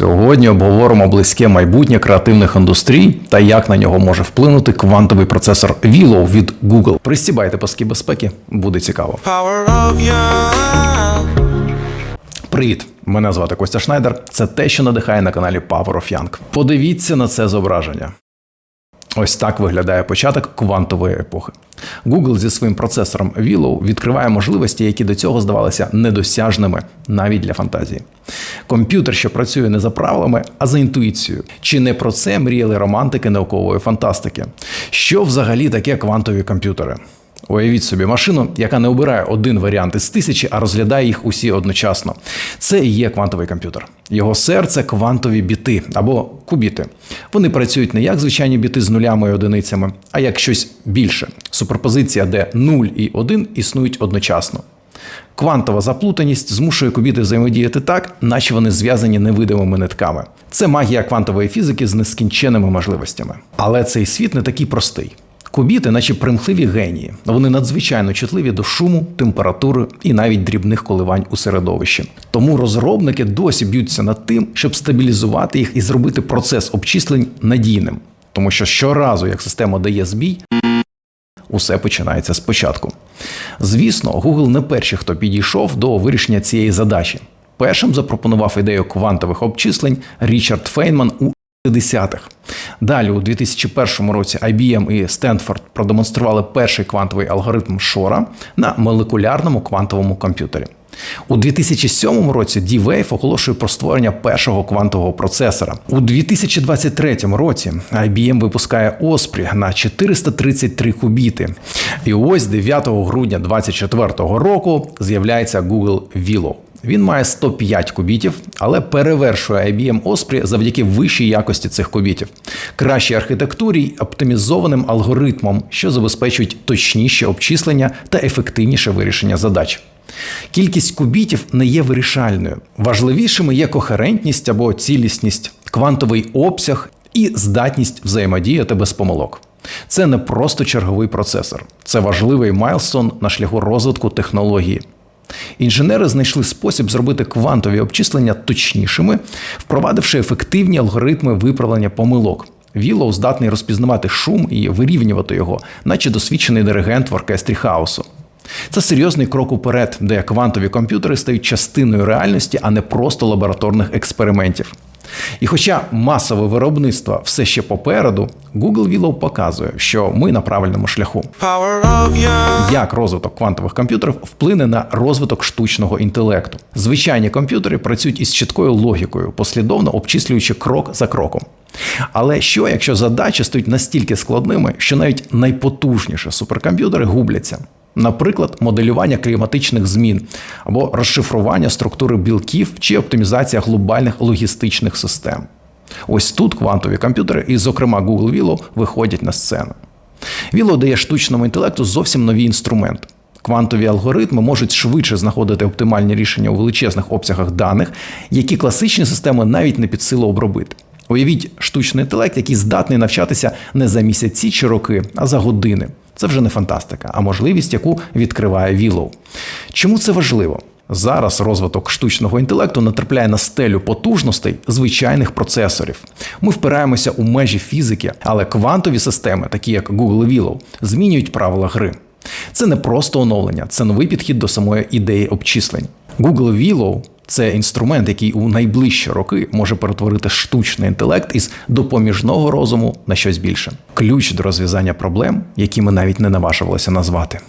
Сьогодні обговоримо близьке майбутнє креативних індустрій та як на нього може вплинути квантовий процесор Willow від Google. Пристібайте паски безпеки, буде цікаво. Привіт! Мене звати Костя Шнайдер. Це те, що надихає на каналі Power of Young. Подивіться на це зображення. Ось так виглядає початок квантової епохи. Google зі своїм процесором Willow відкриває можливості, які до цього здавалися недосяжними навіть для фантазії. Комп'ютер, що працює не за правилами, а за інтуїцією. Чи не про це мріяли романтики наукової фантастики? Що взагалі таке квантові комп'ютери? Уявіть собі машину, яка не обирає один варіант із тисячі, а розглядає їх усі одночасно. Це і є квантовий комп'ютер. Його серце квантові біти або кубіти. Вони працюють не як звичайні біти з нулями і одиницями, а як щось більше. Суперпозиція, де 0 і 1 існують одночасно. Квантова заплутаність змушує кубіти взаємодіяти так, наче вони зв'язані невидимими нитками. Це магія квантової фізики з нескінченими можливостями. Але цей світ не такий простий. Кубіти, наче примхливі генії, вони надзвичайно чутливі до шуму, температури і навіть дрібних коливань у середовищі. Тому розробники досі б'ються над тим, щоб стабілізувати їх і зробити процес обчислень надійним. Тому що щоразу, як система дає збій, усе починається спочатку. Звісно, Google не перший, хто підійшов до вирішення цієї задачі. Першим запропонував ідею квантових обчислень Річард Фейнман у 50-х. Далі, у 2001 році IBM і Стенфорд продемонстрували перший квантовий алгоритм Шора на молекулярному квантовому комп'ютері. У 2007 році D-Wave оголошує про створення першого квантового процесора. У 2023 році IBM випускає Osprey на 433 кубіти. І ось 9 грудня 2024 року з'являється Google Willow. Він має 105 кубітів, але перевершує IBM Osprey завдяки вищій якості цих кубітів, кращій архітектурі й оптимізованим алгоритмам, що забезпечують точніше обчислення та ефективніше вирішення задач. Кількість кубітів не є вирішальною. Важливішими є кохерентність або цілісність, квантовий обсяг і здатність взаємодіяти без помилок. Це не просто черговий процесор, це важливий майлстон на шляху розвитку технології. Інженери знайшли спосіб зробити квантові обчислення точнішими, впровадивши ефективні алгоритми виправлення помилок. Віллоу здатний розпізнавати шум і вирівнювати його, наче досвідчений диригент в оркестрі хаосу. Це серйозний крок уперед, де квантові комп'ютери стають частиною реальності, а не просто лабораторних експериментів. І хоча масове виробництво все ще попереду, Google Willow показує, що ми на правильному шляху. Як розвиток квантових комп'ютерів вплине на розвиток штучного інтелекту? Звичайні комп'ютери працюють із чіткою логікою, послідовно обчислюючи крок за кроком. Але що, якщо задачі стають настільки складними, що навіть найпотужніші суперкомп'ютери губляться? Наприклад, моделювання кліматичних змін або розшифрування структури білків чи оптимізація глобальних логістичних систем. Ось тут квантові комп'ютери, і, зокрема, Google Willow, виходять на сцену. Willow дає штучному інтелекту зовсім нові інструменти. Квантові алгоритми можуть швидше знаходити оптимальні рішення у величезних обсягах даних, які класичні системи навіть не під силу обробити. Уявіть штучний інтелект, який здатний навчатися не за місяці чи роки, а за години. Це вже не фантастика, а можливість, яку відкриває Willow. Чому це важливо? Зараз розвиток штучного інтелекту натрапляє на стелю потужностей звичайних процесорів. Ми впираємося у межі фізики, але квантові системи, такі як Google Willow, змінюють правила гри. Це не просто оновлення, це новий підхід до самої ідеї обчислень. Google Willow – це інструмент, який у найближчі роки може перетворити штучний інтелект із допоміжного розуму на щось більше. Ключ до розв'язання проблем, які ми навіть не наважувалися назвати.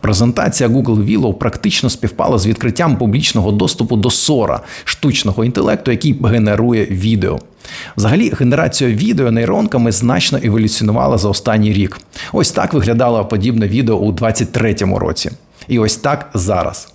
Презентація Google Willow практично співпала з відкриттям публічного доступу до Сора, штучного інтелекту, який генерує відео. Взагалі, генерація відео нейронками значно еволюціонувала за останній рік. Ось так виглядало подібне відео у 23-му році. І ось так зараз.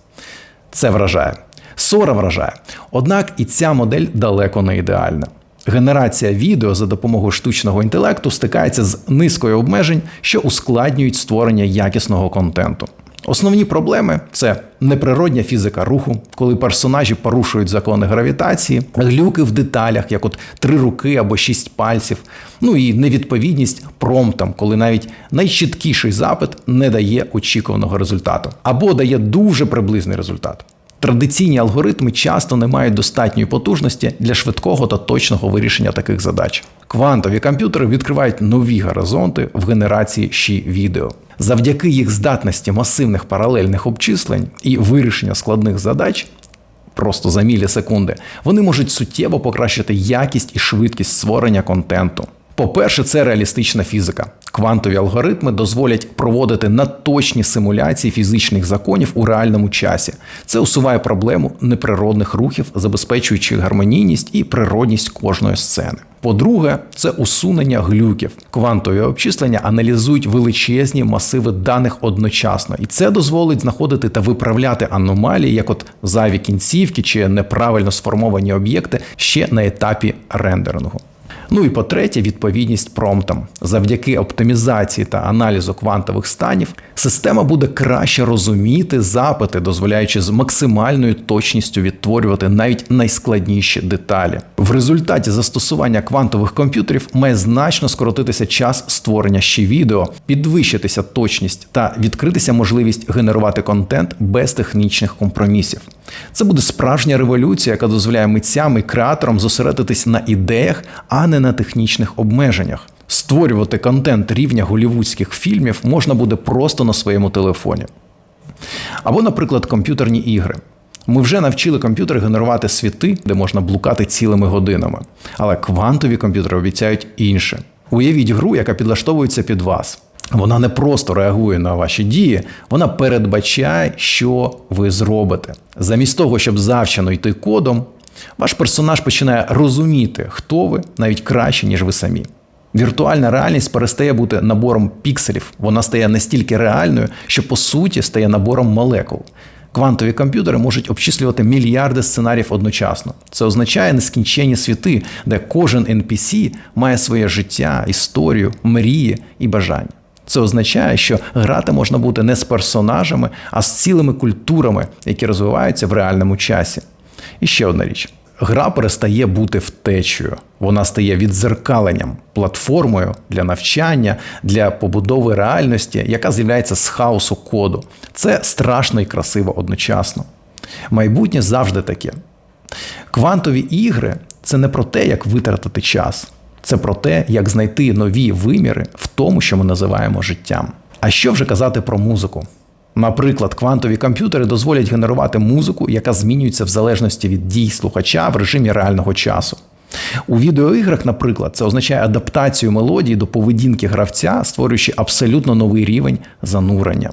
Це вражає. Сора вражає. Однак і ця модель далеко не ідеальна. Генерація відео за допомогою штучного інтелекту стикається з низкою обмежень, що ускладнюють створення якісного контенту. Основні проблеми це неприродня фізика руху, коли персонажі порушують закони гравітації, глюки в деталях, як от три руки або шість пальців, ну і невідповідність промптам, коли навіть найчіткіший запит не дає очікуваного результату, або дає дуже приблизний результат. Традиційні алгоритми часто не мають достатньої потужності для швидкого та точного вирішення таких задач. Квантові комп'ютери відкривають нові горизонти в генерації щі відео. Завдяки їх здатності масивних паралельних обчислень і вирішення складних задач просто за мілісекунди, вони можуть суттєво покращити якість і швидкість створення контенту. По-перше, це реалістична фізика. Квантові алгоритми дозволять проводити надточні симуляції фізичних законів у реальному часі. Це усуває проблему неприродних рухів, забезпечуючи гармонійність і природність кожної сцени. По-друге, це усунення глюків. Квантові обчислення аналізують величезні масиви даних одночасно, і це дозволить знаходити та виправляти аномалії, як от зайві кінцівки чи неправильно сформовані об'єкти ще на етапі рендерингу. Ну і по-третє, відповідність промптам. Завдяки оптимізації та аналізу квантових станів система буде краще розуміти запити, дозволяючи з максимальною точністю відтворювати навіть найскладніші деталі. В результаті застосування квантових комп'ютерів має значно скоротитися час створення ще відео, підвищитися точність та відкритися можливість генерувати контент без технічних компромісів. Це буде справжня революція, яка дозволяє митцям і креаторам зосередитись на ідеях, а не на технічних обмеженнях. Створювати контент рівня голівудських фільмів можна буде просто на своєму телефоні. Або, наприклад, комп'ютерні ігри. Ми вже навчили комп'ютер генерувати світи, де можна блукати цілими годинами. Але квантові комп'ютери обіцяють інше. Уявіть гру, яка підлаштовується під вас. Вона не просто реагує на ваші дії, вона передбачає, що ви зробите. Замість того, щоб завчено йти кодом, ваш персонаж починає розуміти, хто ви навіть краще, ніж ви самі. Віртуальна реальність перестає бути набором пікселів. Вона стає настільки реальною, що по суті стає набором молекул. Квантові комп'ютери можуть обчислювати мільярди сценаріїв одночасно. Це означає нескінченні світи, де кожен NPC має своє життя, історію, мрії і бажання. Це означає, що грати можна бути не з персонажами, а з цілими культурами, які розвиваються в реальному часі. І ще одна річ: гра перестає бути втечею, вона стає відзеркаленням, платформою для навчання, для побудови реальності, яка з'являється з хаосу коду. Це страшно і красиво одночасно. Майбутнє завжди таке. Квантові ігри це не про те, як витратити час. Це про те, як знайти нові виміри в тому, що ми називаємо життям. А що вже казати про музику? Наприклад, квантові комп'ютери дозволять генерувати музику, яка змінюється в залежності від дій слухача в режимі реального часу. У відеоіграх, наприклад, це означає адаптацію мелодії до поведінки гравця, створюючи абсолютно новий рівень занурення.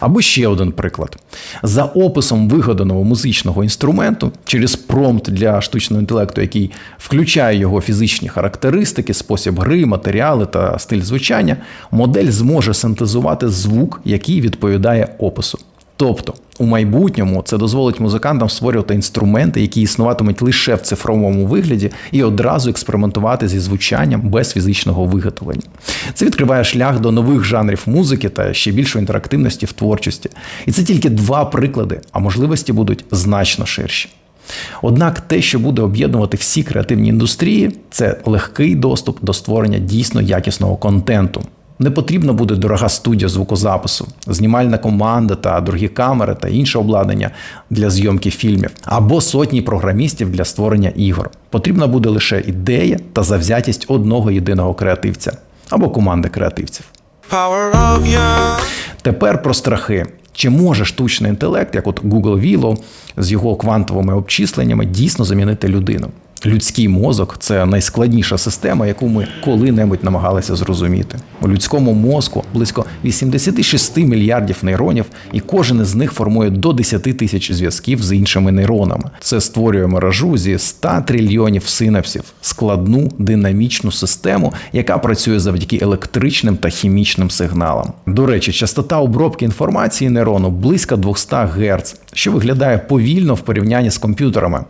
Або ще один приклад. За описом вигаданого музичного інструменту через промпт для штучного інтелекту, який включає його фізичні характеристики, спосіб гри, матеріали та стиль звучання, модель зможе синтезувати звук, який відповідає опису. Тобто, у майбутньому це дозволить музикантам створювати інструменти, які існуватимуть лише в цифровому вигляді, і одразу експериментувати зі звучанням без фізичного виготовлення. Це відкриває шлях до нових жанрів музики та ще більшої інтерактивності в творчості. І це тільки два приклади, а можливості будуть значно ширші. Однак те, що буде об'єднувати всі креативні індустрії, це легкий доступ до створення дійсно якісного контенту. Не потрібна буде дорога студія звукозапису, знімальна команда та дорогі камери та інше обладнання для зйомки фільмів, або сотні програмістів для створення ігор. Потрібна буде лише ідея та завзятість одного єдиного креативця або команди креативців. Тепер про страхи. Чи може штучний інтелект, як от Google Willow, з його квантовими обчисленнями, дійсно замінити людину? Людський мозок це найскладніша система, яку ми коли-небудь намагалися зрозуміти. У людському мозку близько 86 мільярдів нейронів, і кожен із них формує до 10 тисяч зв'язків з іншими нейронами. Це створює мережу зі 100 трильйонів синапсів, складну динамічну систему, яка працює завдяки електричним та хімічним сигналам. До речі, частота обробки інформації нейрону близько 200 Гц, що виглядає повільно в порівнянні з комп'ютерами.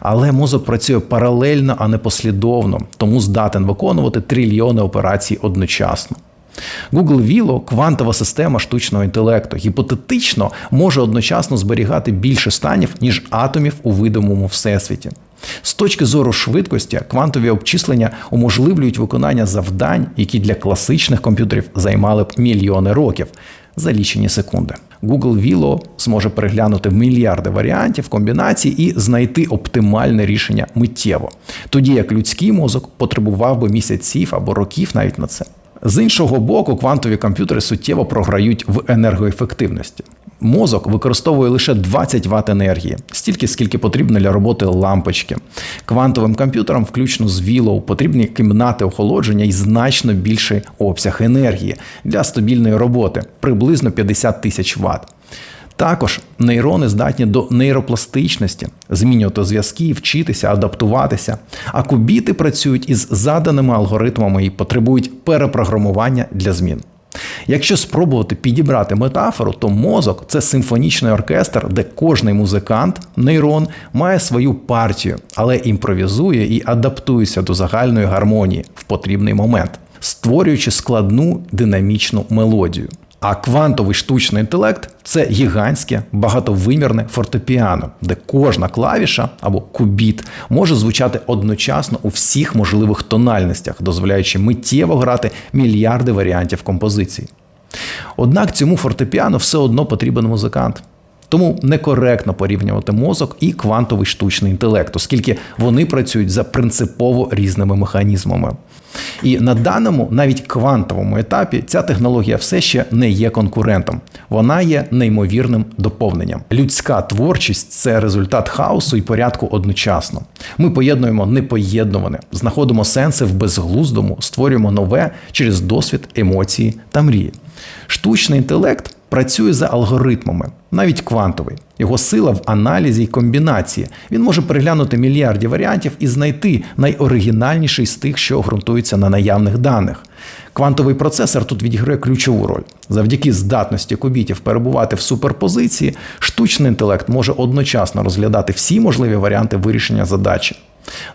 Але мозок працює паралельно, а не послідовно, тому здатен виконувати трильйони операцій одночасно. Google Willow – квантова система штучного інтелекту, гіпотетично може одночасно зберігати більше станів, ніж атомів у видимому всесвіті. З точки зору швидкості, квантові обчислення уможливлюють виконання завдань, які для класичних комп'ютерів займали б мільйони років за лічені секунди. Google Vilo зможе переглянути мільярди варіантів, комбінацій і знайти оптимальне рішення миттєво, тоді як людський мозок потребував би місяців або років навіть на це. З іншого боку, квантові комп'ютери суттєво програють в енергоефективності. Мозок використовує лише 20 Вт енергії, стільки скільки потрібно для роботи лампочки. Квантовим комп'ютерам, включно з Willow, потрібні кімнати охолодження і значно більший обсяг енергії для стабільної роботи приблизно 50 тисяч Вт. Також нейрони здатні до нейропластичності, змінювати зв'язки, вчитися, адаптуватися. А кубіти працюють із заданими алгоритмами і потребують перепрограмування для змін. Якщо спробувати підібрати метафору, то мозок це симфонічний оркестр, де кожний музикант, нейрон, має свою партію, але імпровізує і адаптується до загальної гармонії в потрібний момент, створюючи складну динамічну мелодію. А квантовий штучний інтелект це гігантське багатовимірне фортепіано, де кожна клавіша або кубіт може звучати одночасно у всіх можливих тональностях, дозволяючи миттєво грати мільярди варіантів композицій. Однак цьому фортепіано все одно потрібен музикант. Тому некоректно порівнювати мозок і квантовий штучний інтелект, оскільки вони працюють за принципово різними механізмами. І на даному, навіть квантовому етапі, ця технологія все ще не є конкурентом. Вона є неймовірним доповненням. Людська творчість це результат хаосу і порядку одночасно. Ми поєднуємо непоєднуване, знаходимо сенси в безглуздому, створюємо нове через досвід, емоції та мрії. Штучний інтелект працює за алгоритмами, навіть квантовий. Його сила в аналізі й комбінації. Він може переглянути мільярді варіантів і знайти найоригінальніший з тих, що ґрунтуються на наявних даних. Квантовий процесор тут відіграє ключову роль. Завдяки здатності кубітів перебувати в суперпозиції, штучний інтелект може одночасно розглядати всі можливі варіанти вирішення задачі.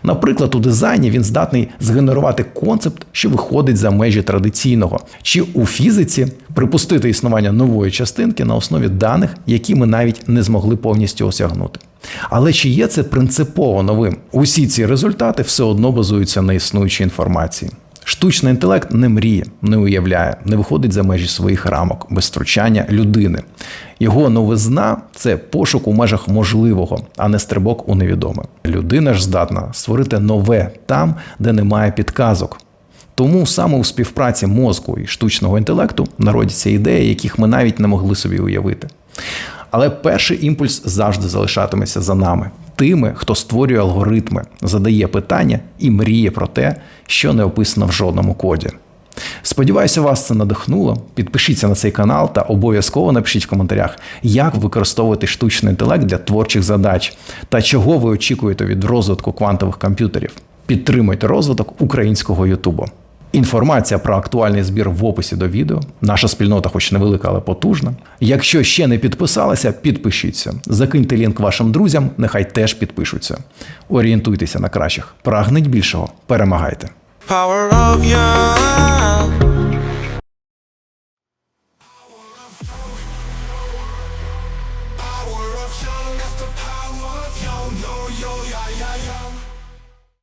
Наприклад, у дизайні він здатний згенерувати концепт, що виходить за межі традиційного, чи у фізиці припустити існування нової частинки на основі даних, які ми навіть не змогли повністю осягнути. Але чи є це принципово новим? Усі ці результати все одно базуються на існуючій інформації. Штучний інтелект не мріє, не уявляє, не виходить за межі своїх рамок без втручання людини. Його новизна це пошук у межах можливого, а не стрибок у невідоме. Людина ж здатна створити нове там, де немає підказок. Тому саме у співпраці мозку і штучного інтелекту народяться ідеї, яких ми навіть не могли собі уявити. Але перший імпульс завжди залишатиметься за нами, тими, хто створює алгоритми, задає питання і мріє про те, що не описано в жодному коді. Сподіваюся, вас це надихнуло. Підпишіться на цей канал та обов'язково напишіть в коментарях, як використовувати штучний інтелект для творчих задач та чого ви очікуєте від розвитку квантових комп'ютерів. Підтримуйте розвиток українського Ютубу. Інформація про актуальний збір в описі до відео. Наша спільнота, хоч невелика, але потужна. Якщо ще не підписалися, підпишіться. Закиньте лінк вашим друзям, нехай теж підпишуться. Орієнтуйтеся на кращих. Прагніть більшого, перемагайте. Power of young.